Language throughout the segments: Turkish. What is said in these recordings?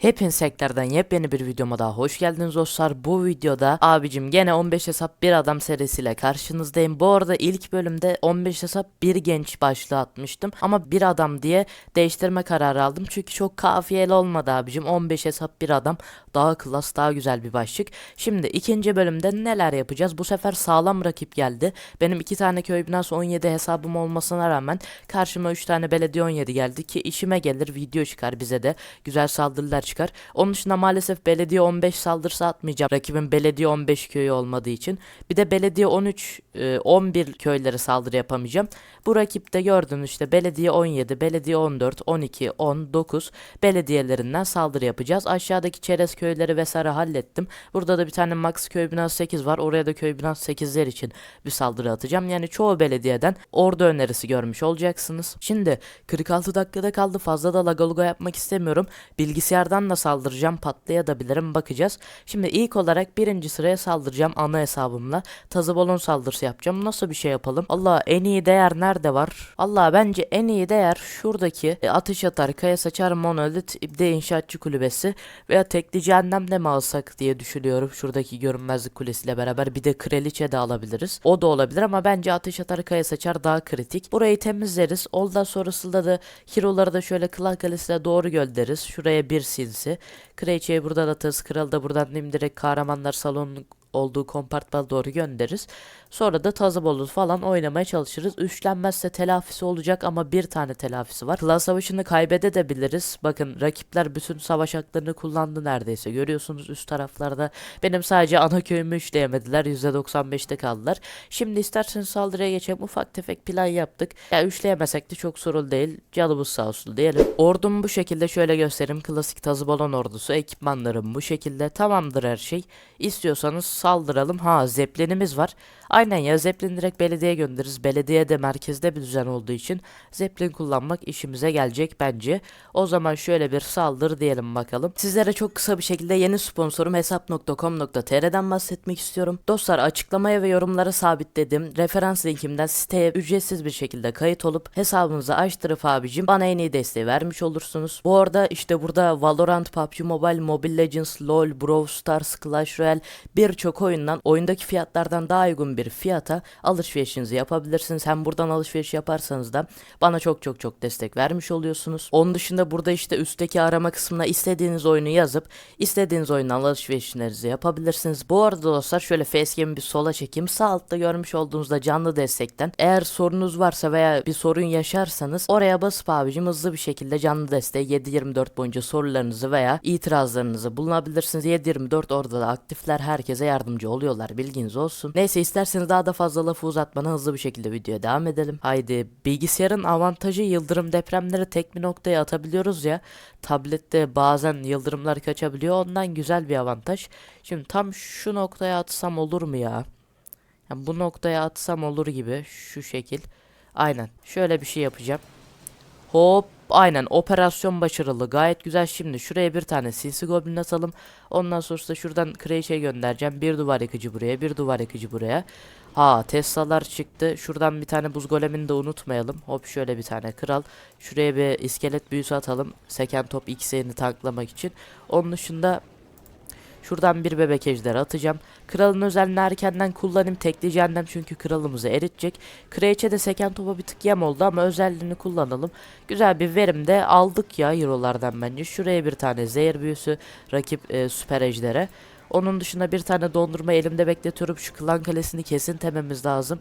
Hepiniz sektörden yepyeni bir videoma daha hoş geldiniz dostlar. Bu videoda abicim gene 15 hesap bir adam serisiyle karşınızdayım. Bu arada ilk bölümde 15 hesap bir genç başlığı atmıştım. Ama bir adam diye değiştirme kararı aldım. Çünkü çok kafiyeli olmadı abicim. 15 hesap bir adam daha klas daha güzel bir başlık. Şimdi ikinci bölümde neler yapacağız? Bu sefer sağlam rakip geldi. Benim iki tane köy binası 17 hesabım olmasına rağmen karşıma 3 tane belediye 17 geldi ki işime gelir video çıkar bize de güzel saldırılar çıkar. Onun dışında maalesef belediye 15 saldırısı atmayacağım. Rakibin belediye 15 köyü olmadığı için. Bir de belediye 13 e, 11 köylere saldırı yapamayacağım. Bu rakipte gördüğünüz işte belediye 17, belediye 14, 12, 10, 9 belediyelerinden saldırı yapacağız. Aşağıdaki çerez köyleri vesaire hallettim. Burada da bir tane max köy binası 8 var. Oraya da köy binası 8'ler için bir saldırı atacağım. Yani çoğu belediyeden ordu önerisi görmüş olacaksınız. Şimdi 46 dakikada kaldı. Fazla da lagaluga yapmak istemiyorum. Bilgisayardan da saldıracağım. Patlayabilirim. Bakacağız. Şimdi ilk olarak birinci sıraya saldıracağım ana hesabımla. Tazı balon saldırısı yapacağım. Nasıl bir şey yapalım? Allah en iyi değer nerede var? Allah bence en iyi değer şuradaki e, atış atar, kaya saçar, monolit, ibde inşaatçı kulübesi veya tekli cehennem de mi alsak diye düşünüyorum. Şuradaki görünmezlik kulesiyle beraber bir de kraliçe de alabiliriz. O da olabilir ama bence atış atar, kaya saçar daha kritik. Burayı temizleriz. Ondan sonrasında da hero'ları da şöyle klan kalesine doğru göndeririz. Şuraya bir sinsi. Kraliçeyi buradan atarız. Kralı da buradan dimdirek kahramanlar salonunun olduğu kompartmana doğru göndeririz. Sonra da tazı falan oynamaya çalışırız. Üçlenmezse telafisi olacak ama bir tane telafisi var. Klan savaşını kaybedebiliriz. Bakın rakipler bütün savaş haklarını kullandı neredeyse. Görüyorsunuz üst taraflarda. Benim sadece ana köyümü üçleyemediler. %95'te kaldılar. Şimdi isterseniz saldırıya geçelim. Ufak tefek plan yaptık. Ya üçleyemesek de çok sorun değil. Canımız sağ olsun diyelim. Ordumu bu şekilde şöyle göstereyim. Klasik tazı balon ordusu. Ekipmanlarım bu şekilde. Tamamdır her şey. İstiyorsanız saldıralım. Ha zeplinimiz var. Aynen ya Zeppelin direkt belediyeye göndeririz. Belediye de merkezde bir düzen olduğu için Zeppelin kullanmak işimize gelecek bence. O zaman şöyle bir saldır diyelim bakalım. Sizlere çok kısa bir şekilde yeni sponsorum hesap.com.tr'den bahsetmek istiyorum. Dostlar açıklamaya ve yorumlara sabitledim. Referans linkimden siteye ücretsiz bir şekilde kayıt olup hesabınızı açtırıp abicim bana en iyi desteği vermiş olursunuz. Bu arada işte burada Valorant, PUBG Mobile, Mobile Legends, LoL, Brawl Stars, Clash Royale birçok oyundan oyundaki fiyatlardan daha uygun bir fiyata alışverişinizi yapabilirsiniz. Hem buradan alışveriş yaparsanız da bana çok çok çok destek vermiş oluyorsunuz. Onun dışında burada işte üstteki arama kısmına istediğiniz oyunu yazıp istediğiniz oyundan alışverişlerinizi yapabilirsiniz. Bu arada dostlar şöyle facecam'i bir sola çekeyim. Sağ altta görmüş olduğunuzda canlı destekten eğer sorunuz varsa veya bir sorun yaşarsanız oraya basıp abicim hızlı bir şekilde canlı desteği 7-24 boyunca sorularınızı veya itirazlarınızı bulunabilirsiniz. 7-24 orada da aktifler herkese yardımcı oluyorlar bilginiz olsun. Neyse isterseniz daha da fazla lafı uzatmadan hızlı bir şekilde videoya devam edelim. Haydi bilgisayarın avantajı yıldırım depremleri tek bir noktaya atabiliyoruz ya. Tablette bazen yıldırımlar kaçabiliyor ondan güzel bir avantaj. Şimdi tam şu noktaya atsam olur mu ya? Yani bu noktaya atsam olur gibi şu şekil. Aynen şöyle bir şey yapacağım. Hop aynen operasyon başarılı gayet güzel. Şimdi şuraya bir tane sinsi goblin atalım. Ondan sonra da şuradan kreşe göndereceğim. Bir duvar yıkıcı buraya bir duvar yıkıcı buraya. Ha Tesla'lar çıktı. Şuradan bir tane buz golemini de unutmayalım. Hop şöyle bir tane kral. Şuraya bir iskelet büyüsü atalım. Seken top X'ini tanklamak için. Onun dışında Şuradan bir bebek ejderi atacağım. Kralın özelliğini erkenden kullanayım. Tekli cehennem çünkü kralımızı eritecek. Kraliçe de seken topa bir tık yem oldu ama özelliğini kullanalım. Güzel bir verim de aldık ya hero'lardan bence. Şuraya bir tane zehir büyüsü rakip e, süper ejdere. Onun dışında bir tane dondurma elimde bekletiyorum. Şu klan kalesini kesin tememiz lazım.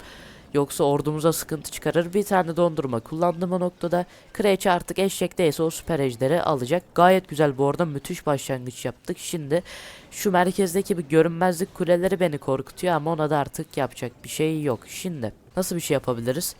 Yoksa ordumuza sıkıntı çıkarır. Bir tane dondurma kullandım o noktada. Kraliçe artık eşekteyse o süper ejderi alacak. Gayet güzel bu arada müthiş başlangıç yaptık. Şimdi şu merkezdeki bir görünmezlik kuleleri beni korkutuyor ama ona da artık yapacak bir şey yok. Şimdi nasıl bir şey yapabiliriz?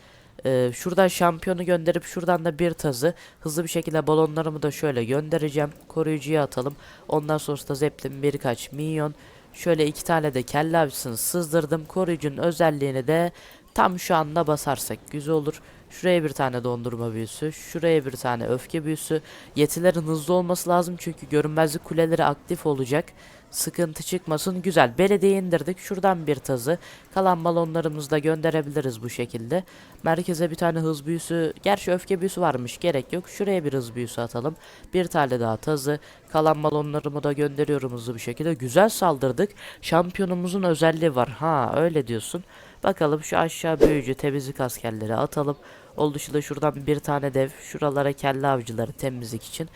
Ee, şuradan şampiyonu gönderip şuradan da bir tazı hızlı bir şekilde balonlarımı da şöyle göndereceğim. Koruyucuya atalım. Ondan sonra da zeplin birkaç minyon. Şöyle iki tane de kelle avcısını sızdırdım. Koruyucunun özelliğini de tam şu anda basarsak güzel olur. Şuraya bir tane dondurma büyüsü. Şuraya bir tane öfke büyüsü. Yetilerin hızlı olması lazım çünkü görünmezlik kuleleri aktif olacak. Sıkıntı çıkmasın. Güzel. Belediye indirdik. Şuradan bir tazı. Kalan balonlarımızı da gönderebiliriz bu şekilde. Merkeze bir tane hız büyüsü. Gerçi öfke büyüsü varmış. Gerek yok. Şuraya bir hız büyüsü atalım. Bir tane daha tazı. Kalan balonlarımı da gönderiyorum hızlı bir şekilde. Güzel saldırdık. Şampiyonumuzun özelliği var. Ha öyle diyorsun. Bakalım şu aşağı büyücü temizlik askerleri atalım. Oldu dışında şuradan bir tane dev. Şuralara kelle avcıları temizlik için.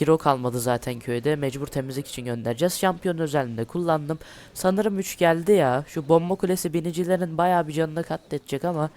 Hero kalmadı zaten köyde. Mecbur temizlik için göndereceğiz. Şampiyon özelliğinde kullandım. Sanırım 3 geldi ya. Şu bomba kulesi binicilerin bayağı bir canını katledecek ama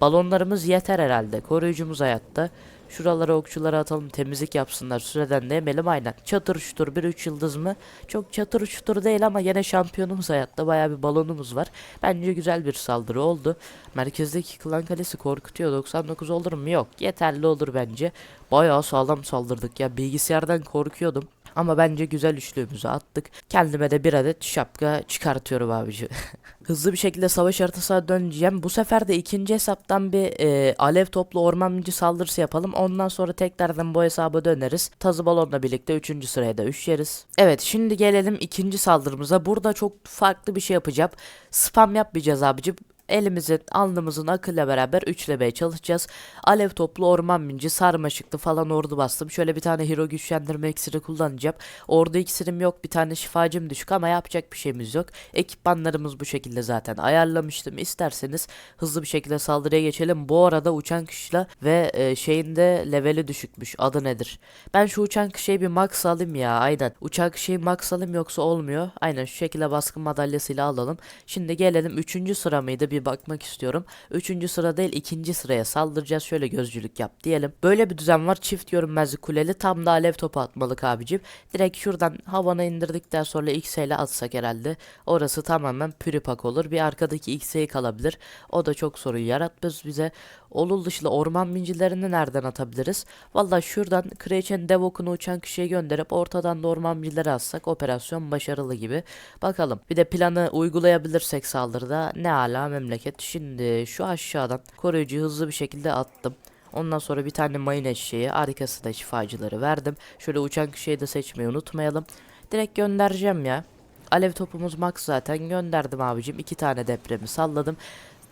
balonlarımız yeter herhalde. Koruyucumuz hayatta. Şuralara okçulara atalım temizlik yapsınlar. Süreden de emelim aynen. Çatır çutur bir 3 yıldız mı? Çok çatır çutur değil ama yine şampiyonumuz hayatta. Bayağı bir balonumuz var. Bence güzel bir saldırı oldu. Merkezdeki klan kalesi korkutuyor. 99 olur mu? Yok. Yeterli olur bence. Bayağı sağlam saldırdık ya. Bilgisayardan korkuyordum. Ama bence güzel üçlüğümüzü attık. Kendime de bir adet şapka çıkartıyorum abici. Hızlı bir şekilde savaş haritasına döneceğim. Bu sefer de ikinci hesaptan bir e, alev toplu orman minci saldırısı yapalım. Ondan sonra tekrardan bu hesaba döneriz. Tazı balonla birlikte üçüncü sıraya da üşeriz. Evet şimdi gelelim ikinci saldırımıza. Burada çok farklı bir şey yapacağım. Spam yapmayacağız abici elimizin alnımızın akıyla beraber üçlemeye çalışacağız. Alev toplu orman minci sarmaşıklı falan ordu bastım. Şöyle bir tane hero güçlendirme iksiri kullanacağım. Ordu iksirim yok bir tane şifacım düşük ama yapacak bir şeyimiz yok. Ekipmanlarımız bu şekilde zaten ayarlamıştım. İsterseniz hızlı bir şekilde saldırıya geçelim. Bu arada uçan kışla ve e, şeyin de leveli düşükmüş. Adı nedir? Ben şu uçan kışayı bir max alayım ya aynen. Uçan kışayı max alayım yoksa olmuyor. Aynen şu şekilde baskın madalyasıyla alalım. Şimdi gelelim 3. sıra mıydı bakmak istiyorum. 3. sıra değil 2. sıraya saldıracağız. Şöyle gözcülük yap diyelim. Böyle bir düzen var. Çift görünmezlik kuleli tam da alev topu atmalık abicim. Direkt şuradan havana indirdikten sonra X atsak herhalde. Orası tamamen püripak olur. Bir arkadaki X'e kalabilir. O da çok sorun yaratmaz bize. Olul dışında orman mincilerini nereden atabiliriz? Valla şuradan Kreçen Devok'unu uçan kişiye gönderip ortadan da orman mincileri atsak operasyon başarılı gibi. Bakalım. Bir de planı uygulayabilirsek saldırıda ne ala memleket. Şimdi şu aşağıdan koruyucuyu hızlı bir şekilde attım. Ondan sonra bir tane mayın eşeği arkasında şifacıları verdim. Şöyle uçan kişiyi de seçmeyi unutmayalım. Direkt göndereceğim ya. Alev topumuz max zaten gönderdim abicim. iki tane depremi salladım.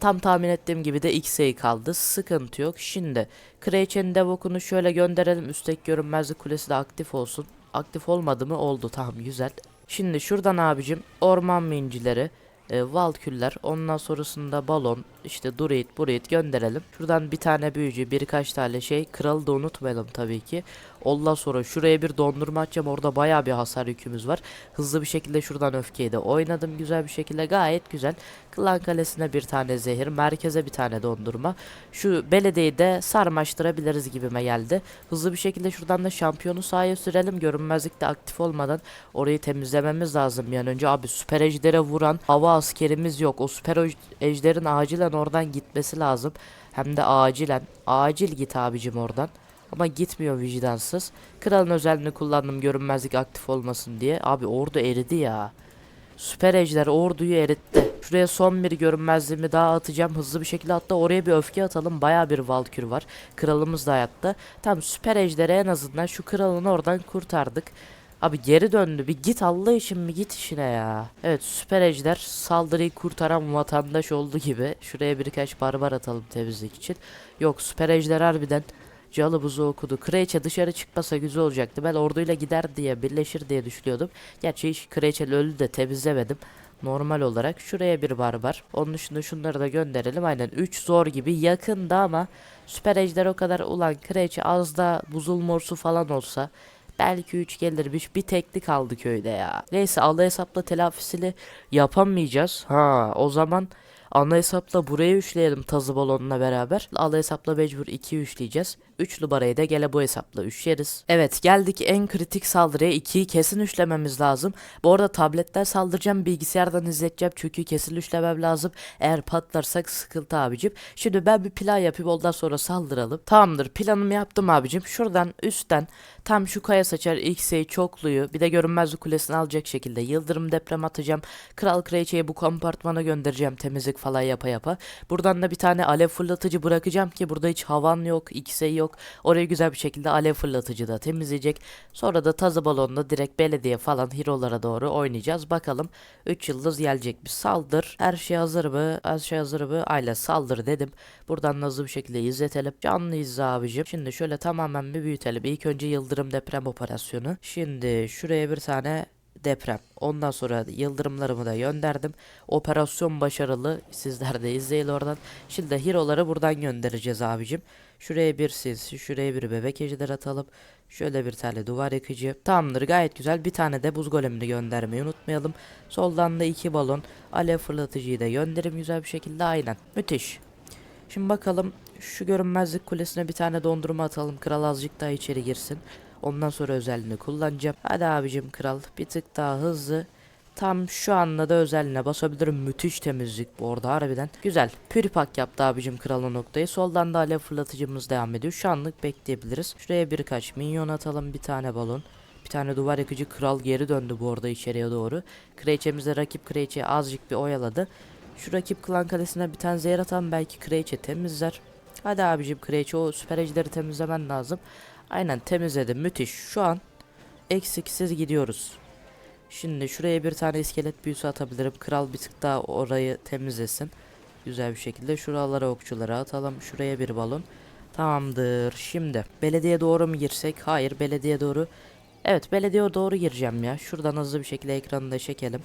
Tam tahmin ettiğim gibi de X'e kaldı. Sıkıntı yok. Şimdi Kraliçenin devokunu şöyle gönderelim. Üstteki görünmezlik kulesi de aktif olsun. Aktif olmadı mı? Oldu. Tamam güzel. Şimdi şuradan abicim orman mincileri, e, valküller, ondan sonrasında balon, işte druid, druid gönderelim. Şuradan bir tane büyücü, birkaç tane şey. Kralı da unutmayalım tabii ki. Ondan sonra şuraya bir dondurma atacağım. Orada bayağı bir hasar yükümüz var. Hızlı bir şekilde şuradan öfkeyi de oynadım güzel bir şekilde. Gayet güzel. Klan kalesine bir tane zehir. Merkeze bir tane dondurma. Şu belediyeyi de sarmaştırabiliriz gibime geldi. Hızlı bir şekilde şuradan da şampiyonu sahaya sürelim. Görünmezlik de aktif olmadan orayı temizlememiz lazım. Yani önce abi süper ejdere vuran hava askerimiz yok. O süper ej- ejderin acilen oradan gitmesi lazım. Hem de acilen. Acil git abicim oradan. Ama gitmiyor vicdansız. Kralın özelliğini kullandım görünmezlik aktif olmasın diye. Abi ordu eridi ya. Süper ejder orduyu eritti. Şuraya son bir görünmezliğimi daha atacağım. Hızlı bir şekilde hatta oraya bir öfke atalım. Baya bir valkür var. Kralımız da hayatta. Tam süper ejderi en azından şu kralını oradan kurtardık. Abi geri döndü. Bir git Allah için bir git işine ya. Evet süper ejder saldırıyı kurtaran vatandaş oldu gibi. Şuraya birkaç barbar atalım temizlik için. Yok süper ejder harbiden Calı buzu okudu. Kraliçe dışarı çıkmasa güzel olacaktı. Ben orduyla gider diye birleşir diye düşünüyordum. Gerçi hiç Kraliçe öldü de temizlemedim. Normal olarak şuraya bir barbar. Onun dışında şunları da gönderelim. Aynen 3 zor gibi yakında ama süper ejder o kadar ulan kraliçe az da buzul morsu falan olsa belki 3 gelirmiş. Bir tekli kaldı köyde ya. Neyse Allah hesapla telafisini yapamayacağız. Ha o zaman ana hesapla buraya üçleyelim tazı balonuna beraber. Ana hesapla mecbur 2 üçleyeceğiz. 3 numarayı da gele bu hesapla üşeriz. Evet geldik en kritik saldırıya 2'yi kesin üçlememiz lazım. Bu arada tabletten saldıracağım bilgisayardan izleteceğim çünkü kesin üçlemem lazım. Eğer patlarsak sıkıntı abicim. Şimdi ben bir plan yapayım ondan sonra saldıralım. Tamamdır planımı yaptım abicim. Şuradan üstten tam şu kaya saçar X'e çokluyu bir de görünmezlik kulesini alacak şekilde yıldırım deprem atacağım. Kral kraliçeyi bu kompartmana göndereceğim temizlik falan yapa yapa. Buradan da bir tane alev fırlatıcı bırakacağım ki burada hiç havan yok, X'e yok. Orayı güzel bir şekilde alev fırlatıcı da temizleyecek. Sonra da tazı balonla direkt belediye falan hero'lara doğru oynayacağız. Bakalım 3 yıldız gelecek bir saldır. Her şey hazır mı? Her şey hazır mı? Aile saldır dedim. Buradan hızlı bir şekilde izletelim. Canlı izle abicim. Şimdi şöyle tamamen bir büyütelim. İlk önce yıldırım deprem operasyonu. Şimdi şuraya bir tane deprem. Ondan sonra yıldırımlarımı da gönderdim. Operasyon başarılı. Sizler de izleyin oradan. Şimdi hero'ları buradan göndereceğiz abicim. Şuraya bir sinsi, şuraya bir bebek ejder atalım. Şöyle bir tane duvar yıkıcı. Tamamdır gayet güzel. Bir tane de buz golemini göndermeyi unutmayalım. Soldan da iki balon. Alev fırlatıcıyı da gönderim güzel bir şekilde aynen. Müthiş. Şimdi bakalım şu görünmezlik kulesine bir tane dondurma atalım. Kral azıcık daha içeri girsin. Ondan sonra özelliğini kullanacağım. Hadi abicim kral bir tık daha hızlı. Tam şu anda da özelliğine basabilirim. Müthiş temizlik bu arada harbiden. Güzel. Püripak yaptı abicim kralın noktayı. Soldan da alev fırlatıcımız devam ediyor. Şu anlık bekleyebiliriz. Şuraya birkaç minyon atalım. Bir tane balon. Bir tane duvar yakıcı kral geri döndü bu arada içeriye doğru. Kraliçemiz de rakip kraliçeyi azıcık bir oyaladı. Şu rakip klan kalesine bir tane zehir atan belki kraliçe temizler. Hadi abicim kraliçe o süper ejderi temizlemen lazım. Aynen temizledim müthiş. Şu an eksiksiz gidiyoruz. Şimdi şuraya bir tane iskelet büyüsü atabilirim. Kral bir tık daha orayı temizlesin. Güzel bir şekilde şuralara okçuları atalım. Şuraya bir balon. Tamamdır. Şimdi belediye doğru mu girsek? Hayır belediye doğru. Evet belediye doğru gireceğim ya. Şuradan hızlı bir şekilde ekranı da çekelim.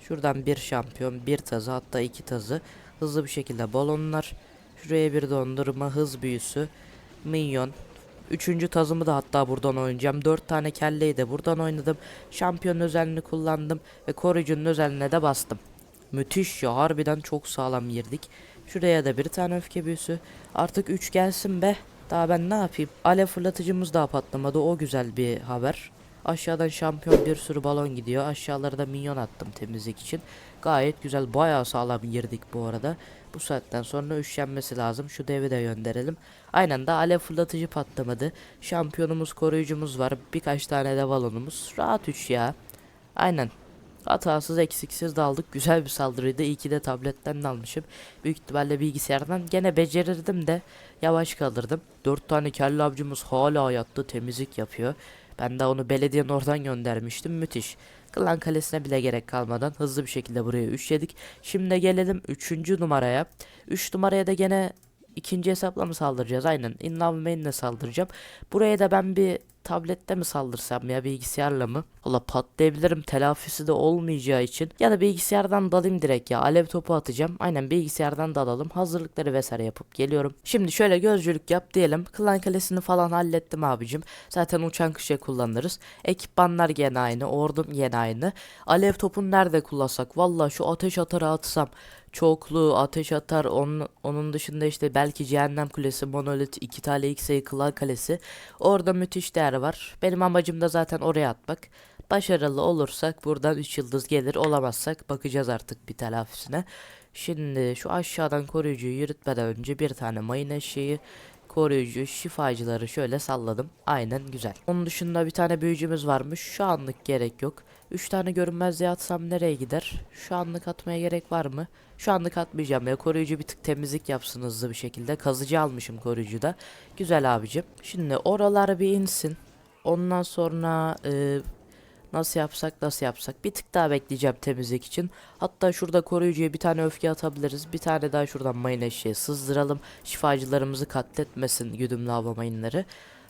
Şuradan bir şampiyon, bir tazı hatta iki tazı. Hızlı bir şekilde balonlar. Şuraya bir dondurma, hız büyüsü. Minyon. Üçüncü tazımı da hatta buradan oynayacağım. Dört tane kelleyi de buradan oynadım. Şampiyon özelliğini kullandım. Ve koruyucunun özelliğine de bastım. Müthiş ya harbiden çok sağlam girdik. Şuraya da bir tane öfke büyüsü. Artık 3 gelsin be. Daha ben ne yapayım? Alev fırlatıcımız daha patlamadı. O güzel bir haber. Aşağıdan şampiyon bir sürü balon gidiyor. Aşağılara da minyon attım temizlik için. Gayet güzel bayağı sağlam girdik bu arada. Bu saatten sonra üşenmesi lazım. Şu devi de gönderelim. Aynen da alev fırlatıcı patlamadı. Şampiyonumuz koruyucumuz var. Birkaç tane de balonumuz. Rahat 3 ya. Aynen. Hatasız eksiksiz daldık. Güzel bir saldırıydı. İyi ki de tabletten de almışım. Büyük ihtimalle bilgisayardan. Gene becerirdim de yavaş kalırdım. 4 tane kelle avcımız hala hayatta temizlik yapıyor. Ben de onu belediyenin oradan göndermiştim. Müthiş. Klan kalesine bile gerek kalmadan hızlı bir şekilde buraya üçledik. Şimdi gelelim 3. numaraya. 3 numaraya da gene ikinci hesapla mı saldıracağız? Aynen. Inlav main'le saldıracağım. Buraya da ben bir tablette mi saldırsam ya bilgisayarla mı? Valla patlayabilirim telafisi de olmayacağı için. Ya da bilgisayardan dalayım direkt ya. Alev topu atacağım. Aynen bilgisayardan dalalım. Hazırlıkları vesaire yapıp geliyorum. Şimdi şöyle gözcülük yap diyelim. Klan kalesini falan hallettim abicim. Zaten uçan kışa kullanırız. Ekipmanlar gene aynı. Ordum gene aynı. Alev topunu nerede kullansak? Valla şu ateş atarı atsam çoklu ateş atar onun, onun dışında işte belki cehennem kulesi monolit iki tane x klan kalesi orada müthiş değer var benim amacım da zaten oraya atmak başarılı olursak buradan 3 yıldız gelir olamazsak bakacağız artık bir telafisine şimdi şu aşağıdan koruyucuyu yürütmeden önce bir tane mayın eşeği koruyucu şifacıları şöyle salladım. Aynen güzel. Onun dışında bir tane büyücümüz varmış. Şu anlık gerek yok. 3 tane görünmezliğe atsam nereye gider? Şu anlık atmaya gerek var mı? Şu anlık atmayacağım ya. Koruyucu bir tık temizlik yapsın hızlı bir şekilde. Kazıcı almışım koruyucu da. Güzel abicim. Şimdi oralar bir insin. Ondan sonra e, nasıl yapsak nasıl yapsak. Bir tık daha bekleyeceğim temizlik için. Hatta şurada koruyucuya bir tane öfke atabiliriz. Bir tane daha şuradan mayın eşeği sızdıralım. Şifacılarımızı katletmesin güdümlü hava mayınları.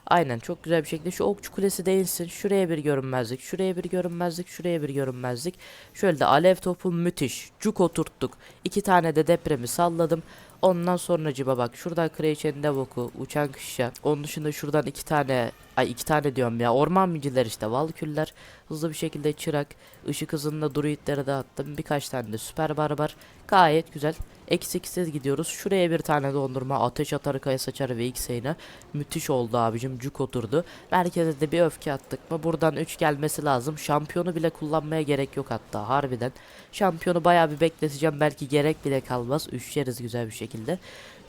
Aynen çok güzel bir şekilde şu okçu kulesi değilsin. Şuraya bir görünmezlik, şuraya bir görünmezlik, şuraya bir görünmezlik. Şöyle de alev topu müthiş. Cuk oturttuk. İki tane de depremi salladım. Ondan sonra ciba bak şuradan Kraliçenin Devok'u uçan kışa. Onun dışında şuradan iki tane ay iki tane diyorum ya orman miciler işte valküller hızlı bir şekilde çırak ışık hızında druidleri de attım. Birkaç tane de süper barbar gayet güzel. Eksiksiz gidiyoruz. Şuraya bir tane dondurma ateş atarı kaya saçarı ve x müthiş oldu abicim. Cuk oturdu. Merkeze de bir öfke attık mı? Buradan 3 gelmesi lazım. Şampiyonu bile kullanmaya gerek yok hatta harbiden. Şampiyonu bayağı bir bekleteceğim. Belki gerek bile kalmaz. Üşeriz güzel bir şekilde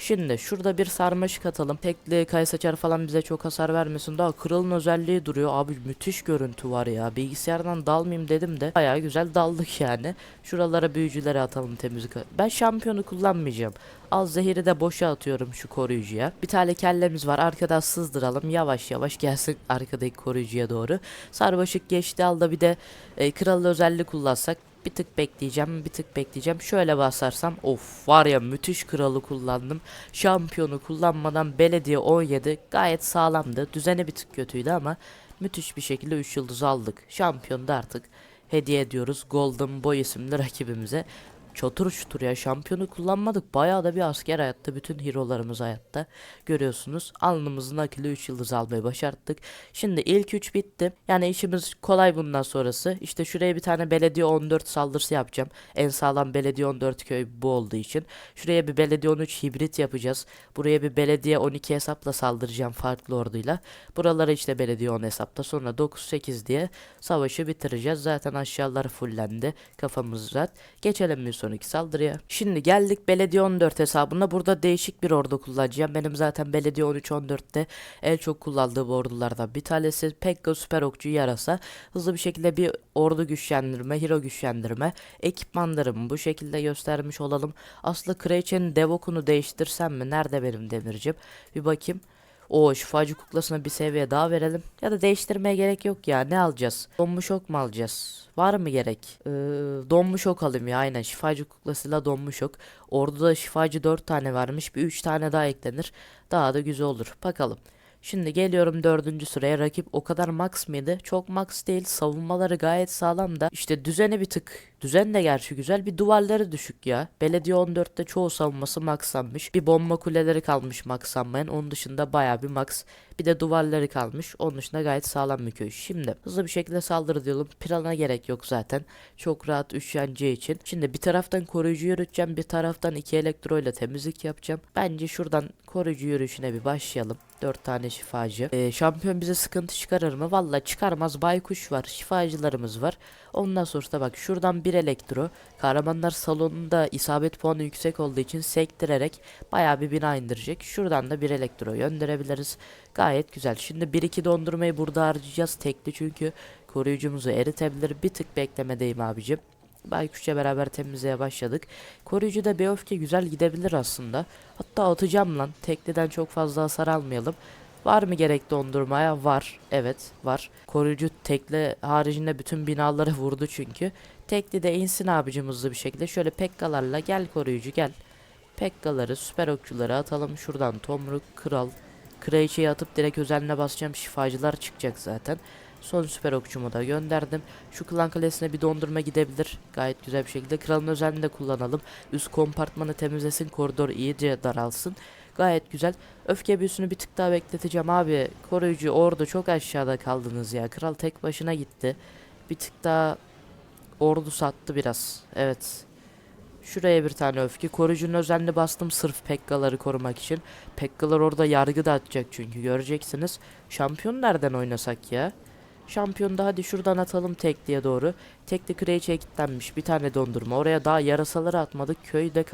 Şimdi şurada bir sarmaşık atalım. Tekli kaya saçar falan bize çok hasar vermesin. Daha kralın özelliği duruyor. Abi müthiş görüntü var ya. Bilgisayardan dalmayayım dedim de bayağı güzel daldık yani. Şuralara büyücüleri atalım temizlik. Ben şampiyonu kullanmayacağım. Az zehiri de boşa atıyorum şu koruyucuya. Bir tane kellemiz var. Arkadan sızdıralım. Yavaş yavaş gelsin arkadaki koruyucuya doğru. Sarmaşık geçti alda bir de e, kralın özelliği kullansak bir tık bekleyeceğim bir tık bekleyeceğim. Şöyle basarsam of var ya müthiş kralı kullandım. Şampiyonu kullanmadan belediye 17 gayet sağlamdı. Düzeni bir tık kötüydü ama müthiş bir şekilde 3 yıldız aldık. Şampiyonu da artık hediye ediyoruz. Golden Boy isimli rakibimize Çotur çutur ya şampiyonu kullanmadık. Bayağı da bir asker hayatta. Bütün hero'larımız hayatta. Görüyorsunuz. Alnımızın akıllı 3 yıldız almayı başardık. Şimdi ilk 3 bitti. Yani işimiz kolay bundan sonrası. İşte şuraya bir tane belediye 14 saldırısı yapacağım. En sağlam belediye 14 köy bu olduğu için. Şuraya bir belediye 13 hibrit yapacağız. Buraya bir belediye 12 hesapla saldıracağım farklı orduyla. Buralara işte belediye 10 hesapta. Sonra 9-8 diye savaşı bitireceğiz. Zaten aşağılar fullendi. Kafamız rahat. Geçelim bir sonraki saldırıya. Şimdi geldik belediye 14 hesabına. Burada değişik bir ordu kullanacağım. Benim zaten belediye 13-14'te en çok kullandığım ordulardan bir tanesi. Pekka süper okçu yarasa. Hızlı bir şekilde bir ordu güçlendirme, hero güçlendirme. Ekipmanlarımı bu şekilde göstermiş olalım. Aslında Kraliçenin devokunu değiştirsem mi? Nerede benim demircim? Bir bakayım. O şifacı kuklasına bir seviye daha verelim. Ya da değiştirmeye gerek yok ya. Ne alacağız? Donmuş ok mu alacağız? Var mı gerek? Ee, donmuş ok alayım ya aynen. Şifacı kuklasıyla donmuş ok. Orduda şifacı 4 tane varmış. Bir 3 tane daha eklenir. Daha da güzel olur. Bakalım. Şimdi geliyorum dördüncü sıraya rakip o kadar max mıydı? Çok max değil savunmaları gayet sağlam da işte düzeni bir tık düzen de gerçi güzel bir duvarları düşük ya. Belediye 14'te çoğu savunması maxlanmış bir bomba kuleleri kalmış maxlanmayan onun dışında baya bir max bir de duvarları kalmış onun dışında gayet sağlam bir köy. Şimdi hızlı bir şekilde saldırı diyelim plana gerek yok zaten çok rahat üşeneceği için. Şimdi bir taraftan koruyucu yürüteceğim bir taraftan iki elektro ile temizlik yapacağım. Bence şuradan koruyucu yürüyüşüne bir başlayalım. 4 tane şifacı. Ee, şampiyon bize sıkıntı çıkarır mı? Valla çıkarmaz. Baykuş var. Şifacılarımız var. Ondan sonra da bak şuradan bir elektro. Kahramanlar salonunda isabet puanı yüksek olduğu için sektirerek bayağı bir bina indirecek. Şuradan da bir elektro gönderebiliriz. Gayet güzel. Şimdi 1-2 dondurmayı burada harcayacağız. Tekli çünkü koruyucumuzu eritebilir. Bir tık beklemedeyim abicim. Baykuş'la beraber temizliğe başladık. Koruyucu da bir öfke güzel gidebilir aslında. Hatta atacağım lan. Tekliden çok fazla hasar almayalım. Var mı gerek dondurmaya? Var. Evet var. Koruyucu tekle haricinde bütün binaları vurdu çünkü. Tekli de insin abicim hızlı bir şekilde. Şöyle pekkalarla gel koruyucu gel. Pekkaları süper okçuları atalım. Şuradan tomruk kral. Kraliçeyi atıp direkt özeline basacağım. Şifacılar çıkacak zaten. Son süper okçumu da gönderdim. Şu klan kalesine bir dondurma gidebilir. Gayet güzel bir şekilde. Kralın özelliğini de kullanalım. Üst kompartmanı temizlesin. Koridor iyice daralsın. Gayet güzel. Öfke büyüsünü bir tık daha bekleteceğim abi. Koruyucu ordu çok aşağıda kaldınız ya. Kral tek başına gitti. Bir tık daha ordu sattı biraz. Evet. Şuraya bir tane öfke. Koruyucunun özelliğini bastım sırf Pekkaları korumak için. Pekkalar orada yargı da atacak çünkü göreceksiniz. Şampiyon nereden oynasak ya? Şampiyon da hadi şuradan atalım tekliye doğru. Tekli kraliçeye kilitlenmiş bir tane dondurma. Oraya daha yarasaları atmadık. Köyde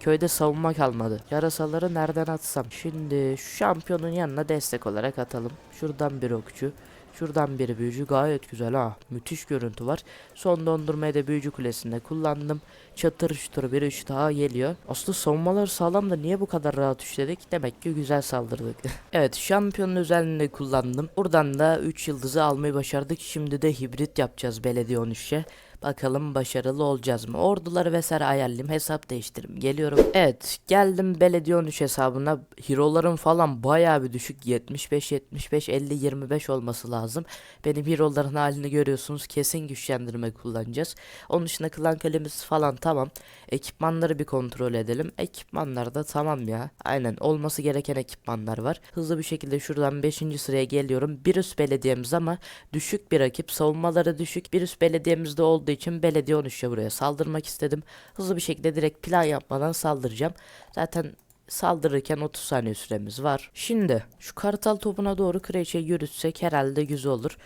köyde savunma kalmadı. Yarasaları nereden atsam? Şimdi şu şampiyonun yanına destek olarak atalım. Şuradan bir okçu. Şuradan bir büyücü gayet güzel ha. Müthiş görüntü var. Son dondurmayı da büyücü kulesinde kullandım. Çatır çutur bir üç daha geliyor. Aslında savunmaları sağlam da niye bu kadar rahat üçledik? Demek ki güzel saldırdık. evet şampiyonun özelliğini kullandım. Buradan da 3 yıldızı almayı başardık. Şimdi de hibrit yapacağız belediye 13'e. Bakalım başarılı olacağız mı? Orduları vesaire ayarlayayım. Hesap değiştirim. Geliyorum. Evet. Geldim belediye 13 hesabına. Hero'larım falan bayağı bir düşük. 75, 75, 50, 25 olması lazım. Benim hero'ların halini görüyorsunuz. Kesin güçlendirme kullanacağız. Onun dışında klan kalemiz falan tamam. Ekipmanları bir kontrol edelim. Ekipmanlar da tamam ya. Aynen olması gereken ekipmanlar var. Hızlı bir şekilde şuradan 5. sıraya geliyorum. Bir üst belediyemiz ama düşük bir rakip. Savunmaları düşük. Bir üst belediyemizde olduğu için belediye 13'e buraya saldırmak istedim. Hızlı bir şekilde direkt plan yapmadan saldıracağım. Zaten saldırırken 30 saniye süremiz var. Şimdi şu kartal topuna doğru kreçe yürütsek herhalde güzel olur.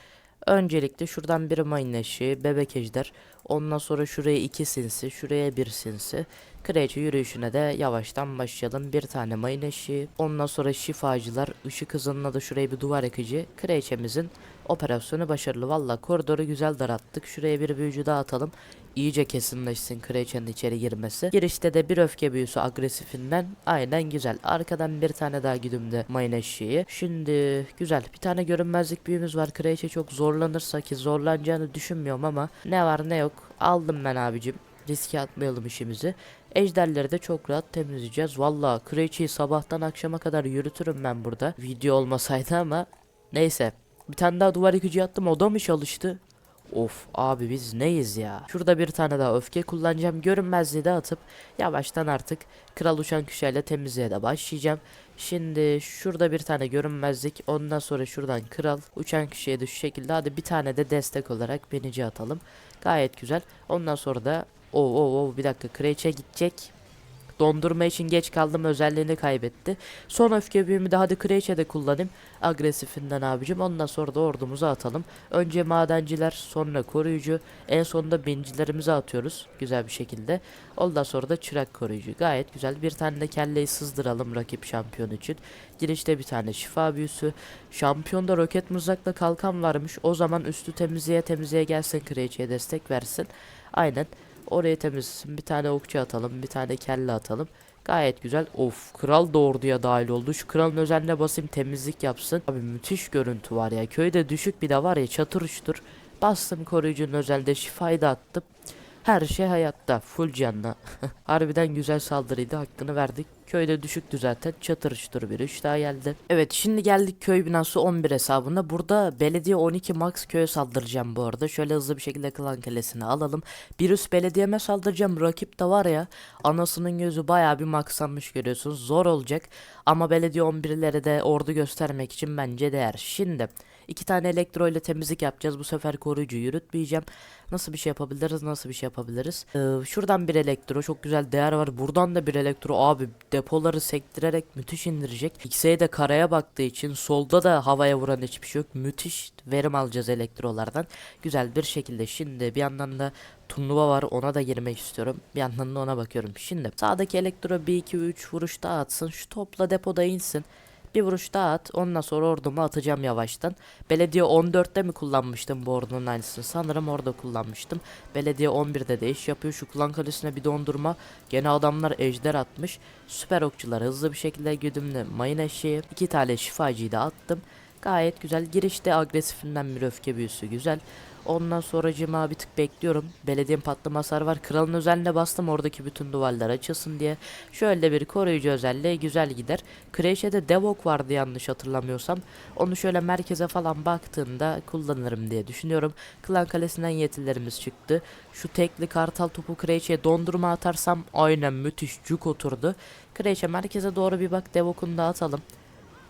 Öncelikle şuradan bir mayın eşiği, bebek ejder. Ondan sonra şuraya iki sinsi, şuraya bir sinsi. Kreçe yürüyüşüne de yavaştan başlayalım. Bir tane mayın eşiği. Ondan sonra şifacılar, ışık hızına da şuraya bir duvar yakıcı. Kreçemizin operasyonu başarılı. Valla koridoru güzel darattık. Şuraya bir büyücü daha atalım. İyice kesinleşsin Kreçe'nin içeri girmesi. Girişte de bir öfke büyüsü agresifinden aynen güzel. Arkadan bir tane daha güdümde mayın eşiği. Şimdi güzel. Bir tane görünmezlik büyümüz var. Kreçe çok zorlanırsa ki zorlanacağını düşünmüyorum ama ne var ne yok. Aldım ben abicim. Riske atmayalım işimizi. Ejderleri de çok rahat temizleyeceğiz. Valla Kreçe'yi sabahtan akşama kadar yürütürüm ben burada. Video olmasaydı ama neyse. Bir tane daha duvar yıkıcı attım o da mı çalıştı? Of abi biz neyiz ya? Şurada bir tane daha öfke kullanacağım. Görünmezliği de atıp yavaştan artık kral uçan küşeyle temizliğe de başlayacağım. Şimdi şurada bir tane görünmezlik. Ondan sonra şuradan kral uçan küşeye de şu şekilde. Hadi bir tane de destek olarak binici atalım. Gayet güzel. Ondan sonra da o o o bir dakika Kreç'e gidecek. Dondurma için geç kaldım özelliğini kaybetti. Son öfke büyümü de hadi Kreç'e de kullanayım. Agresifinden abicim. Ondan sonra da ordumuzu atalım. Önce madenciler sonra koruyucu. En sonunda bincilerimizi atıyoruz. Güzel bir şekilde. Ondan sonra da çırak koruyucu. Gayet güzel. Bir tane de kelleyi sızdıralım rakip şampiyon için. Girişte bir tane şifa büyüsü. Şampiyonda roket mızrakla kalkan varmış. O zaman üstü temizliğe temizliğe gelsin Kreç'e destek versin. Aynen. Oraya temizlesin. Bir tane okçu atalım. Bir tane kelle atalım. Gayet güzel. Of kral da orduya dahil oldu. Şu kralın özenine basayım temizlik yapsın. Abi müthiş görüntü var ya. Köyde düşük bir de var ya çatır uçtur. Bastım koruyucunun özelde şifayı da attım. Her şey hayatta. Full canlı. Harbiden güzel saldırıydı. Hakkını verdik. Köyde düşüktü zaten. Çatır uçtur bir üç daha geldi. Evet şimdi geldik köy binası 11 hesabına. Burada belediye 12 max köye saldıracağım bu arada. Şöyle hızlı bir şekilde klan kalesini alalım. Bir üst belediyeme saldıracağım. Rakip de var ya anasının gözü bayağı bir maxlanmış görüyorsunuz. Zor olacak. Ama belediye 11'lere de ordu göstermek için bence değer. Şimdi iki tane elektro ile temizlik yapacağız. Bu sefer koruyucu yürütmeyeceğim. Nasıl bir şey yapabiliriz? Nasıl bir şey yapabiliriz? Ee, şuradan bir elektro çok güzel değer var. Buradan da bir elektro abi depoları sektirerek müthiş indirecek. X'e de karaya baktığı için solda da havaya vuran hiçbir şey yok. Müthiş verim alacağız elektrolardan. Güzel bir şekilde şimdi bir yandan da turnuva var ona da girmek istiyorum. Bir yandan da ona bakıyorum. Şimdi sağdaki elektro 1 2 3 vuruş daha atsın. Şu topla depoda insin. Bir vuruş daha at. Ondan sonra ordumu atacağım yavaştan. Belediye 14'te mi kullanmıştım bu ordunun aynısını? Sanırım orada kullanmıştım. Belediye 11'de de iş yapıyor. Şu klan kalesine bir dondurma. Gene adamlar ejder atmış. Süper okçular hızlı bir şekilde güdümlü mayın eşeği. iki tane şifacıyı da attım. Gayet güzel. Girişte agresifinden bir öfke büyüsü güzel. Ondan sonra cima bir tık bekliyorum. Belediyenin patlama hasarı var. Kralın özelliğine bastım oradaki bütün duvarlar açılsın diye. Şöyle bir koruyucu özelliği güzel gider. Kreşe'de Devok vardı yanlış hatırlamıyorsam. Onu şöyle merkeze falan baktığında kullanırım diye düşünüyorum. Klan Kalesi'nden yetilerimiz çıktı. Şu tekli kartal topu Kreşe'ye dondurma atarsam aynen müthiş cuk oturdu. Kreşe merkeze doğru bir bak Devok'unu da atalım.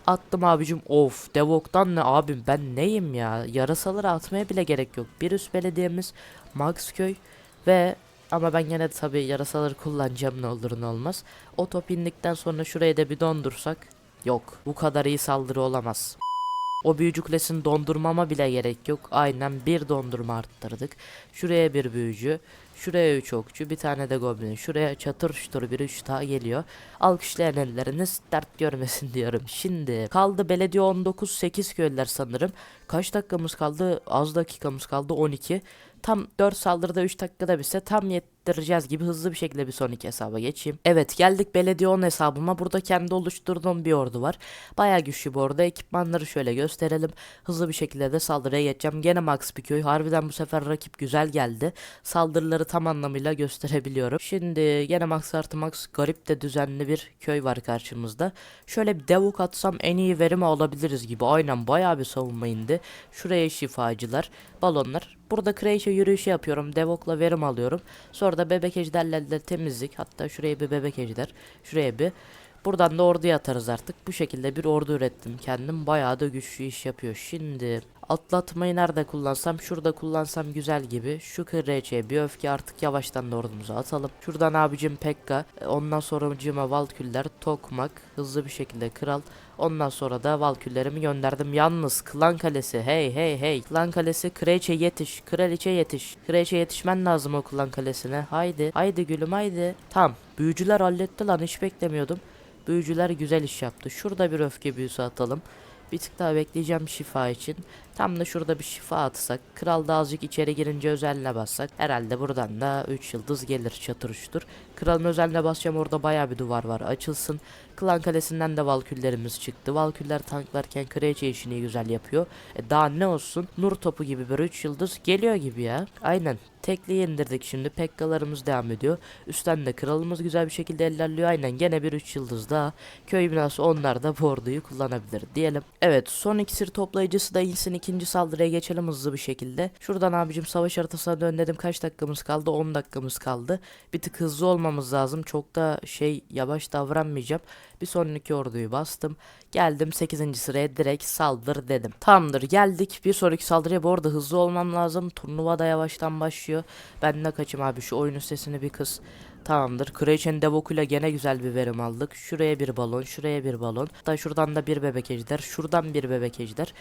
Attım abicim. Of Devok'tan ne abim? Ben neyim ya? Yarasaları atmaya bile gerek yok. Bir üst belediyemiz Maxköy ve ama ben de tabi yarasaları kullanacağım ne olur ne olmaz. O top indikten sonra şuraya da bir dondursak yok. Bu kadar iyi saldırı olamaz. O büyücü kulesini dondurmama bile gerek yok. Aynen bir dondurma arttırdık. Şuraya bir büyücü. Şuraya üç okçu. Bir tane de goblin. Şuraya çatır şutur bir üç daha geliyor. Alkışlayan elleriniz dert görmesin diyorum. Şimdi kaldı belediye 19 8 köylüler sanırım. Kaç dakikamız kaldı? Az dakikamız kaldı 12. Tam 4 saldırıda 3 dakikada bitse tam yettireceğiz gibi hızlı bir şekilde bir sonraki hesaba geçeyim. Evet geldik belediye 10 hesabıma. Burada kendi oluşturduğum bir ordu var. Baya güçlü bu orada. Ekipmanları şöyle gösterelim. Hızlı bir şekilde de saldırıya geçeceğim. Gene Max bir köy. Harbiden bu sefer rakip güzel geldi. Saldırıları tam anlamıyla gösterebiliyorum. Şimdi gene Max artı Max garip de düzenli bir köy var karşımızda. Şöyle bir devuk atsam en iyi verimi alabiliriz gibi. Aynen baya bir savunma indi. Şuraya şifacılar, balonlar Burada Kreişe yürüyüşü yapıyorum. Devok'la verim alıyorum. Sonra da bebek ejderlerle temizlik. Hatta şuraya bir bebek ejder. Şuraya bir. Buradan da orduya atarız artık. Bu şekilde bir ordu ürettim kendim. Bayağı da güçlü iş yapıyor. Şimdi atlatmayı nerede kullansam? Şurada kullansam güzel gibi. Şu kraliçeye bir öfke artık yavaştan da ordumuza atalım. Şuradan abicim Pekka. e, Ondan sonra cima Valküller, Tokmak. Hızlı bir şekilde kral. Ondan sonra da Valküllerimi gönderdim. Yalnız Klan Kalesi hey hey hey. Klan Kalesi kraliçe yetiş. Kraliçe yetiş. Kraliçe yetişmen lazım o Klan Kalesi'ne. Haydi. Haydi gülüm haydi. Tam. Büyücüler halletti lan hiç beklemiyordum. Büyücüler güzel iş yaptı. Şurada bir öfke büyüsü atalım. Bir tık daha bekleyeceğim şifa için. Tam da şurada bir şifa atsak. Kral da azıcık içeri girince özeline bassak. Herhalde buradan da 3 yıldız gelir çatır uçtur. Kralın özeline basacağım orada baya bir duvar var. Açılsın. Klan kalesinden de valküllerimiz çıktı. Valküller tanklarken kraliçe işini güzel yapıyor. E daha ne olsun? Nur topu gibi bir 3 yıldız geliyor gibi ya. Aynen. Tekliği indirdik şimdi. Pekkalarımız devam ediyor. Üstten de kralımız güzel bir şekilde ilerliyor. Aynen gene bir 3 yıldız daha. Köy binası onlar da bu orduyu kullanabilir diyelim. Evet son iksir toplayıcısı da insin ikinci saldırıya geçelim hızlı bir şekilde. Şuradan abicim savaş haritasına dön dedim. Kaç dakikamız kaldı? 10 dakikamız kaldı. Bir tık hızlı olmamız lazım. Çok da şey yavaş davranmayacağım. Bir sonraki orduyu bastım. Geldim 8. sıraya direkt saldır dedim. Tamamdır geldik. Bir sonraki saldırıya bu arada hızlı olmam lazım. Turnuva da yavaştan başlıyor. Ben de kaçayım abi şu oyunun sesini bir kız. Tamamdır. Kraliçenin devokuyla gene güzel bir verim aldık. Şuraya bir balon, şuraya bir balon. Hatta şuradan da bir bebek ejder, şuradan bir bebek ejder.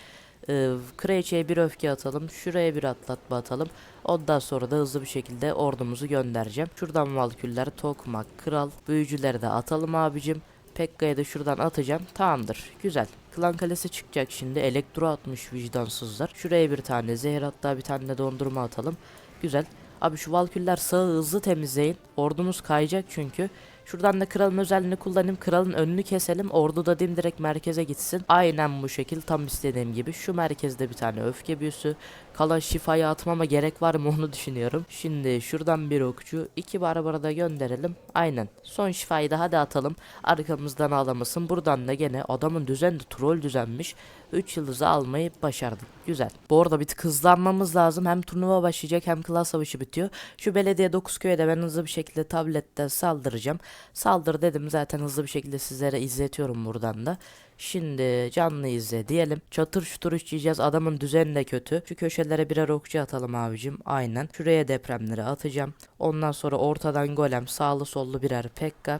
Ee, Kraliçeye bir öfke atalım. Şuraya bir atlatma atalım. Ondan sonra da hızlı bir şekilde ordumuzu göndereceğim. Şuradan valküller, tokmak, kral, büyücüleri de atalım abicim. Pekka'ya da şuradan atacağım. Tamamdır. Güzel. Klan kalesi çıkacak şimdi. Elektro atmış vicdansızlar. Şuraya bir tane zehir hatta bir tane dondurma atalım. Güzel. Abi şu valküller sağı hızlı temizleyin. Ordumuz kayacak çünkü. Şuradan da kralın özelliğini kullanayım. Kralın önünü keselim. Ordu da dimdirek merkeze gitsin. Aynen bu şekil tam istediğim gibi. Şu merkezde bir tane öfke büyüsü. Kalan şifayı atmama gerek var mı onu düşünüyorum. Şimdi şuradan bir okçu. iki barbara da gönderelim. Aynen. Son şifayı da hadi atalım. Arkamızdan ağlamasın. Buradan da gene adamın düzeni troll düzenmiş. 3 yıldızı almayı başardık. Güzel. Bu arada bir tık hızlanmamız lazım. Hem turnuva başlayacak hem klas savaşı bitiyor. Şu belediye 9 köye de ben hızlı bir şekilde tabletten saldıracağım. Saldır dedim zaten hızlı bir şekilde sizlere izletiyorum buradan da. Şimdi canlı izle diyelim. Çatır şutur işleyeceğiz. Adamın düzeni de kötü. Şu köşelere birer okçu atalım abicim. Aynen. Şuraya depremleri atacağım. Ondan sonra ortadan golem sağlı sollu birer pekka.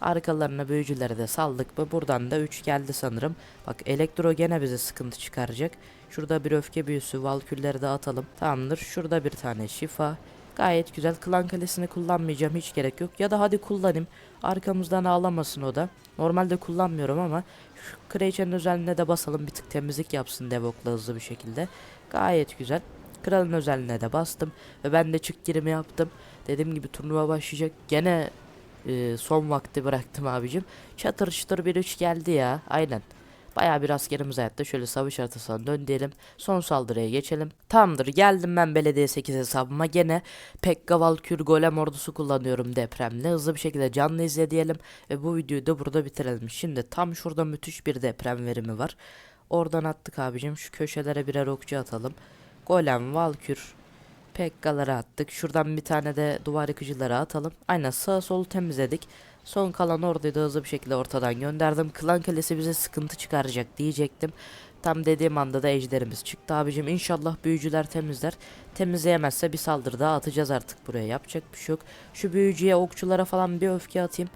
Arkalarına büyücüleri de saldık mı buradan da 3 geldi sanırım. Bak elektro gene bize sıkıntı çıkaracak. Şurada bir öfke büyüsü valkülleri de atalım. Tamamdır şurada bir tane şifa. Gayet güzel klan kalesini kullanmayacağım hiç gerek yok. Ya da hadi kullanayım. Arkamızdan ağlamasın o da. Normalde kullanmıyorum ama şu Kraliçenin özelliğine de basalım bir tık temizlik yapsın Devok'la hızlı bir şekilde. Gayet güzel. Kralın özelliğine de bastım ve ben de çık girimi yaptım. Dediğim gibi turnuva başlayacak. Gene e, son vakti bıraktım abicim. Çatır çatır bir üç geldi ya. Aynen. Bayağı bir askerimiz hayatta. Şöyle savaş haritasına dön diyelim. Son saldırıya geçelim. Tamamdır geldim ben belediye 8 hesabıma. Gene Pekka Valkür Golem ordusu kullanıyorum depremle. Hızlı bir şekilde canlı izle diyelim. Ve bu videoyu da burada bitirelim. Şimdi tam şurada müthiş bir deprem verimi var. Oradan attık abicim. Şu köşelere birer okçu atalım. Golem, Valkür, Pekkalara attık. Şuradan bir tane de duvar yıkıcılara atalım. Aynen sağ solu temizledik. Son kalan orduyu da hızlı bir şekilde ortadan gönderdim. Klan kalesi bize sıkıntı çıkaracak diyecektim. Tam dediğim anda da ejderimiz çıktı abicim. İnşallah büyücüler temizler. Temizleyemezse bir saldırı daha atacağız artık buraya. Yapacak bir şey yok. Şu büyücüye okçulara falan bir öfke atayım.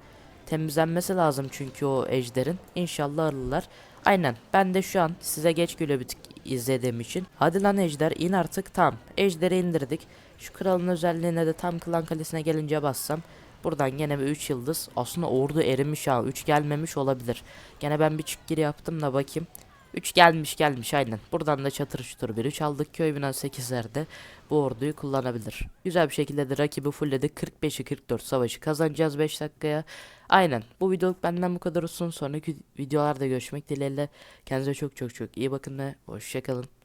Temizlenmesi lazım çünkü o ejderin. İnşallah alırlar. Aynen ben de şu an size geç güle bir izlediğim için. Hadi lan ejder in artık tam. Ejderi indirdik. Şu kralın özelliğine de tam klan kalesine gelince bassam. Buradan gene bir 3 yıldız. Aslında ordu erimiş ha. 3 gelmemiş olabilir. Gene ben bir çık giri yaptım da bakayım. 3 gelmiş gelmiş aynen. Buradan da çatır çutur bir 3 aldık. Köy bina 8'lerde bu orduyu kullanabilir. Güzel bir şekilde de rakibi fullledik. 45'i 44 savaşı kazanacağız 5 dakikaya. Aynen. Bu videoluk benden bu kadar olsun. Sonraki videolarda görüşmek dileğiyle. Kendinize çok çok çok iyi bakın ve hoşçakalın.